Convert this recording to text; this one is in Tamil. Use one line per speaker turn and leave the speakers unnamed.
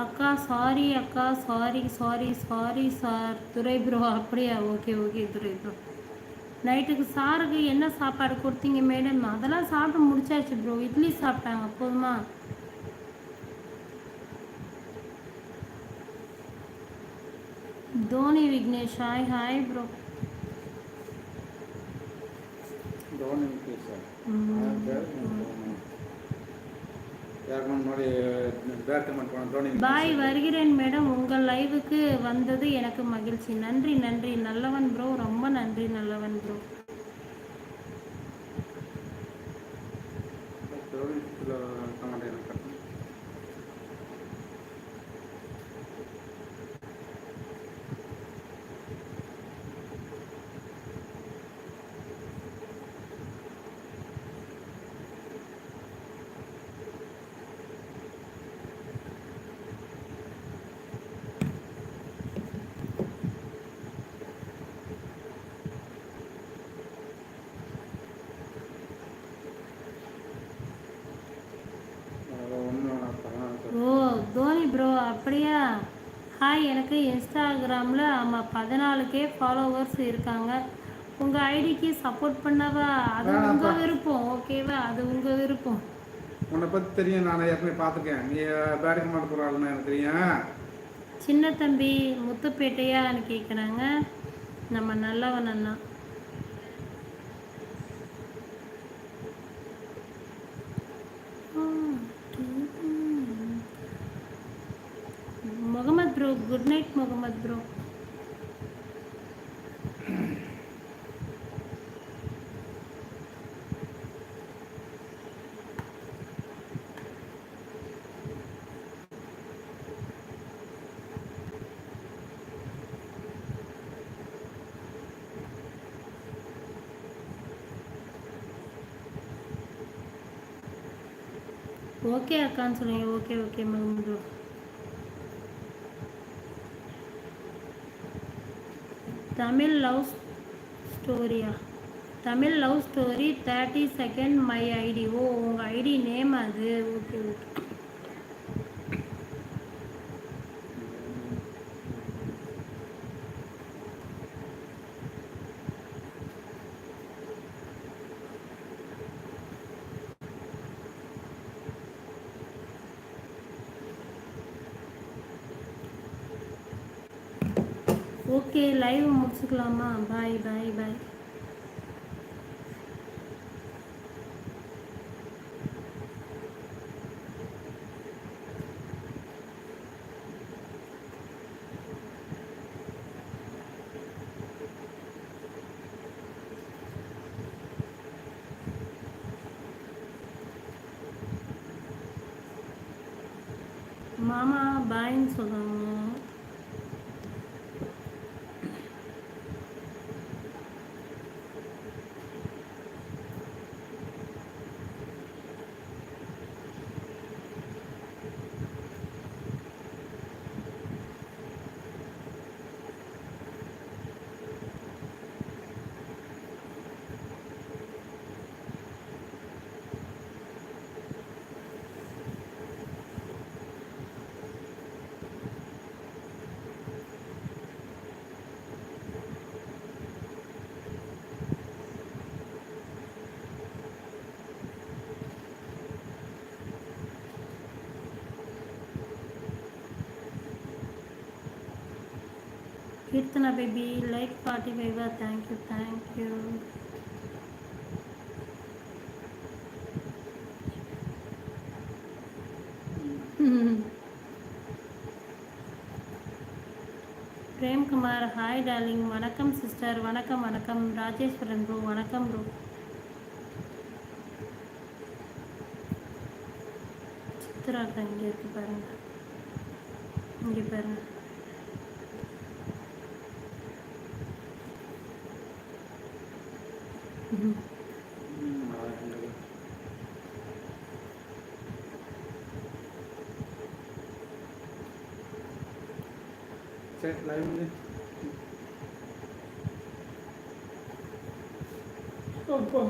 அக்கா சாரி அக்கா sorry sorry sorry sir Durai bro அப்படியா? ஓகே ஓகே துரை ப்ரோ நைட்டுக்கு சாருக்கு என்ன சாப்பாடு கொடுத்தீங்க மேடம் அதெல்லாம் சாப்பிட்டு முடிச்சாச்சு ப்ரோ இட்லி சாப்பிட்டாங்க போதுமா? Dhoni Vignesh hi hi bro
Dhoni Vignesh?
Bye வருகிறேன் மேடம். உங்கள் லைவுக்கு வந்தது எனக்கு மகிழ்ச்சி. நன்றி நன்றி. நல்லவன் ப்ரோ ரொம்ப நன்றி நல்லவன் ப்ரோ Thank. அப்படியா? ஹாய் எனக்கு இன்ஸ்டாகிராமில் ஆமாம் பதினாலுக்கே ஃபாலோவர்ஸ் இருக்காங்க. உங்கள் ஐடிக்கு சப்போர்ட் பண்ணவா? அது. உங்கள் விருப்பம் ஓகேவா அது உங்கள் விருப்பம்.
உன்னை பற்றி தெரியும் நான் ஏற்கனவே பார்த்துருக்கேன். நீ பேட்டிங் பண்ண போகிற ஆளுன்னு எனக்கு தெரியும்.
சின்ன தம்பி முத்துப்பேட்டையான்னு கேட்குறாங்க நம்ம நல்லவன் அண்ணா. Mohammed bro good night Mohammed bro okay அக்கான்னு சொல்லுங்க okay okay Mohammed Tamil love ஸ்டோரியா? Tamil love story thirty second my ID ஓ உங்கள் ஐடி நேம் அது. Okay okay. ஓகே லைவ் முடிச்சுக்கலாமா? பாய் பாய் பாய் மாமா பாய்ன்னு சொல்கிறாங்க Keerthana baby like forty ஃபைவா thank you thank you Premkumar hi darling வணக்கம் சிஸ்டர் வணக்கம் வணக்கம். ராஜேஸ்வரன் ப்ரோ வணக்கம் ப்ரோ சித்ரா இங்கே இருக்கு பாருங்க. இங்கே பாருங்க. ம்.
சரி லைவ் அப்பா